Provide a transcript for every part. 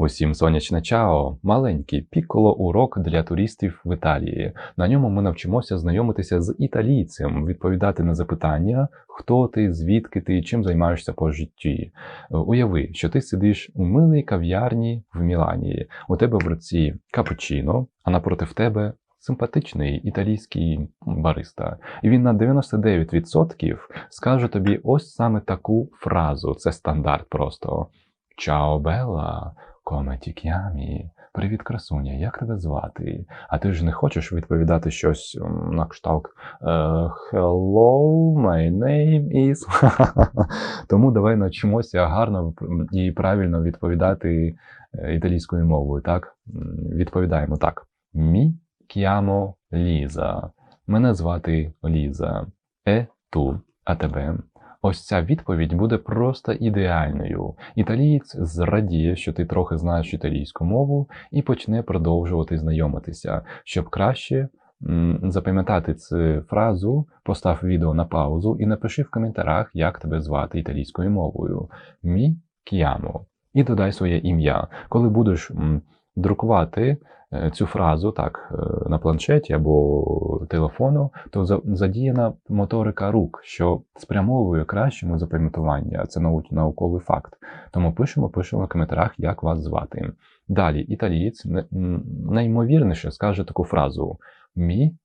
Усім сонячне чао! Маленький пікколо урок для туристів в Італії. На ньому ми навчимося знайомитися з італійцем, відповідати на запитання, хто ти, звідки ти, чим займаєшся по житті. Уяви, що ти сидиш у милій кав'ярні в Мілані. У тебе в руці капучино, а напротив тебе симпатичний італійський бариста. І він на 99% скаже тобі ось саме таку фразу. Це стандарт просто. Чао, Белла! Коме тік'ямі, привіт, красуня, як тебе звати? А ти ж не хочеш відповідати щось на кшталт е, Hello, my name is. Тому давай навчимося гарно і правильно відповідати е, італійською мовою. Так? Відповідаємо так. Мі chiamo Ліза. Мене звати Ліза. Е ту, а тебе? Ось ця відповідь буде просто ідеальною. Італієць зрадіє, що ти трохи знаєш італійську мову, і почне продовжувати знайомитися. Щоб краще запам'ятати цю фразу, постав відео на паузу і напиши в коментарях, як тебе звати італійською мовою. Мі chiamo. І додай своє ім'я. Коли будеш друкувати цю фразу так е, на планшеті або телефону, то задіяна моторика рук, що спрямовує кращому запам'ятування. Це нау- науковий факт. Тому пишемо, пишемо в коментарях, як вас звати. Далі італієць найімовірніше скаже таку фразу: Мі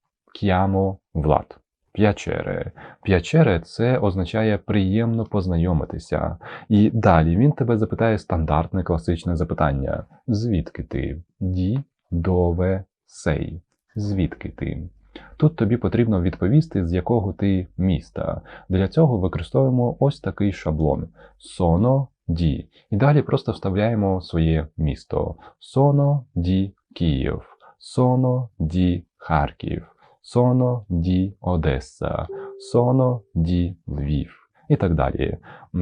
chiamo Влад. П'ячере. П'ячере це означає приємно познайомитися. І далі він тебе запитає стандартне класичне запитання: звідки ти? Ді, дове, сей. Звідки ти? Тут тобі потрібно відповісти, з якого ти міста. Для цього використовуємо ось такий шаблон: Соно ді. І далі просто вставляємо своє місто: Соно ді Київ, Соно ді Харків, Соно ді Одеса, Соно ді Львів. І так далі.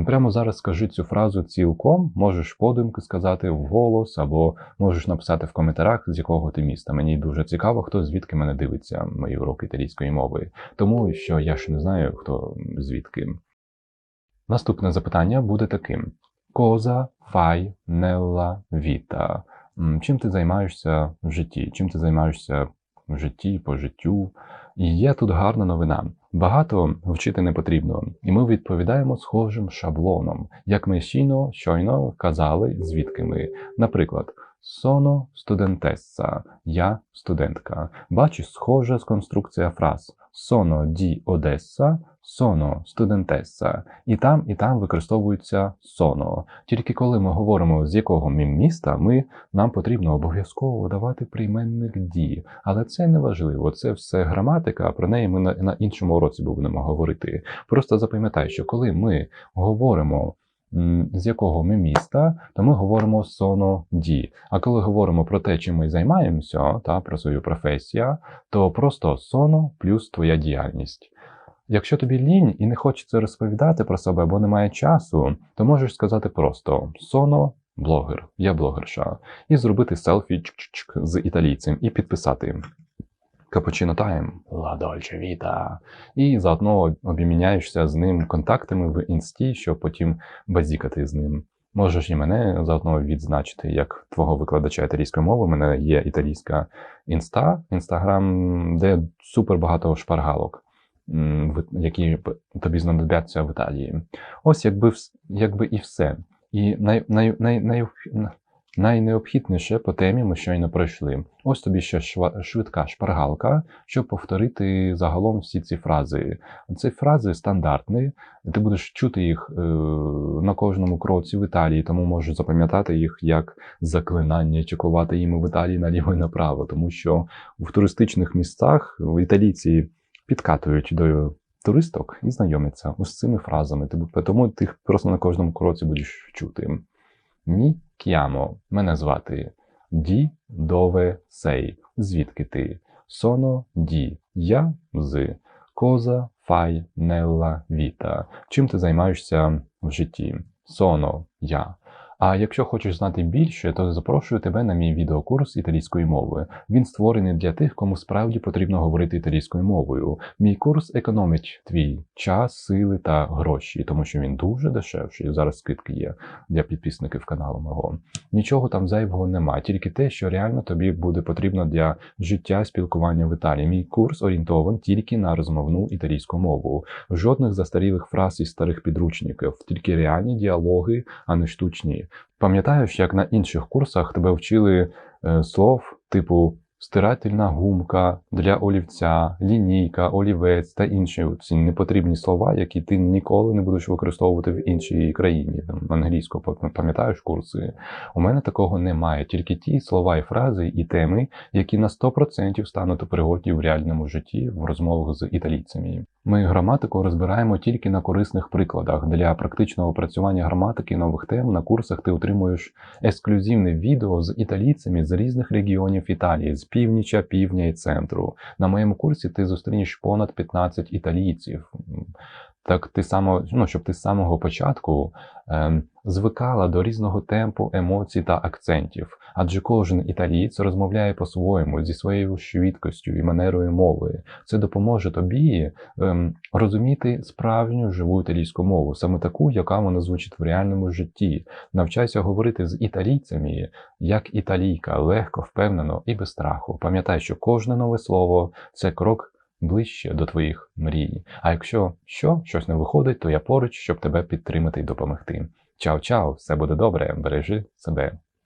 Прямо зараз скажи цю фразу цілком, можеш подумки сказати вголос, або можеш написати в коментарях, з якого ти міста. Мені дуже цікаво, хто звідки мене дивиться мої уроки італійської мови, тому що я ще не знаю, хто звідки. Наступне запитання буде таким: Cosa fai nella vita? Чим ти займаєшся в житті? Чим ти займаєшся в житті, по життю? І є тут гарна новина. Багато вчити не потрібно, і ми відповідаємо схожим шаблоном, як ми щойно, щойно казали, звідки ми. Наприклад, sono studentessa, я студентка. Бачиш, схожа з конструкція фраз sono di Odessa, sono studentessa. І там, і там використовується sono. Тільки коли ми говоримо з якого ми міста, ми нам потрібно обов'язково давати прийменник «ді». Але це не важливо, це все граматика, про неї ми на, на іншому уроці будемо говорити. Просто запам'ятай, що коли ми говоримо з якого ми міста, то ми говоримо соно ді. А коли говоримо про те, чим ми займаємося, та про свою професію, то просто соно плюс твоя діяльність. Якщо тобі лінь і не хочеться розповідати про себе, бо немає часу, то можеш сказати просто соно блогер, я блогерша, і зробити селфі з італійцем і підписати Капучино Тайм, Dolce Vita. І заодно обміняєшся з ним контактами в інсті, щоб потім базікати з ним. Можеш і мене заодно відзначити як твого викладача італійської мови. У мене є італійська інста, інстаграм, де супер багато шпаргалок, які тобі знадобляться в Італії. Ось якби, якби і все. І най, най, най, най, найнеобхідніше по темі ми щойно пройшли. Ось тобі ще швидка шпаргалка, щоб повторити загалом всі ці фрази. Ці фрази стандартні, ти будеш чути їх е, на кожному кроці в Італії, тому можеш запам'ятати їх як заклинання, чекувати їм в Італії наліво і направо, тому що в туристичних місцях італійці підкатують до туристок і знайомляться з цими фразами. Тому ти просто на кожному кроці будеш чути. Мі chiamo, мене звати. Ді дове сей. Звідки ти? Соно ді. Я з. Коза фай нелла віта. Чим ти займаєшся в житті? Соно я. А якщо хочеш знати більше, то запрошую тебе на мій відеокурс італійської мови. Він створений для тих, кому справді потрібно говорити італійською мовою. Мій курс економить твій час, сили та гроші, тому що він дуже дешевший. Зараз скидки є для підписників каналу мого. Нічого там зайвого нема, тільки те, що реально тобі буде потрібно для життя спілкування в Італії. Мій курс орієнтований тільки на розмовну італійську мову. Жодних застарілих фраз із старих підручників, тільки реальні діалоги, а не штучні. Пам'ятаєш, як на інших курсах тебе вчили е, слов типу стирательна гумка для олівця, лінійка, олівець та інші ці непотрібні слова, які ти ніколи не будеш використовувати в іншій країні. Там англійську пам'ятаєш курси? У мене такого немає. Тільки ті слова і фрази і теми, які на 100% стануть у пригоді в реальному житті в розмовах з італійцями. Ми граматику розбираємо тільки на корисних прикладах. Для практичного опрацювання граматики нових тем на курсах ти отримуєш ексклюзивне відео з італійцями з різних регіонів Італії, з північа, півдня і центру. На моєму курсі ти зустрінеш понад 15 італійців. Так ти само, ну, щоб ти з самого початку ем, звикала до різного темпу, емоцій та акцентів. Адже кожен італієць розмовляє по-своєму зі своєю швидкістю і манерою мови. Це допоможе тобі ем, розуміти справжню живу італійську мову, саме таку, яка вона звучить в реальному житті. Навчайся говорити з італійцями як італійка, легко, впевнено і без страху. Пам'ятай, що кожне нове слово це крок ближче до твоїх мрій. А якщо що, щось не виходить, то я поруч, щоб тебе підтримати і допомогти. Чао-чао, все буде добре, бережи себе.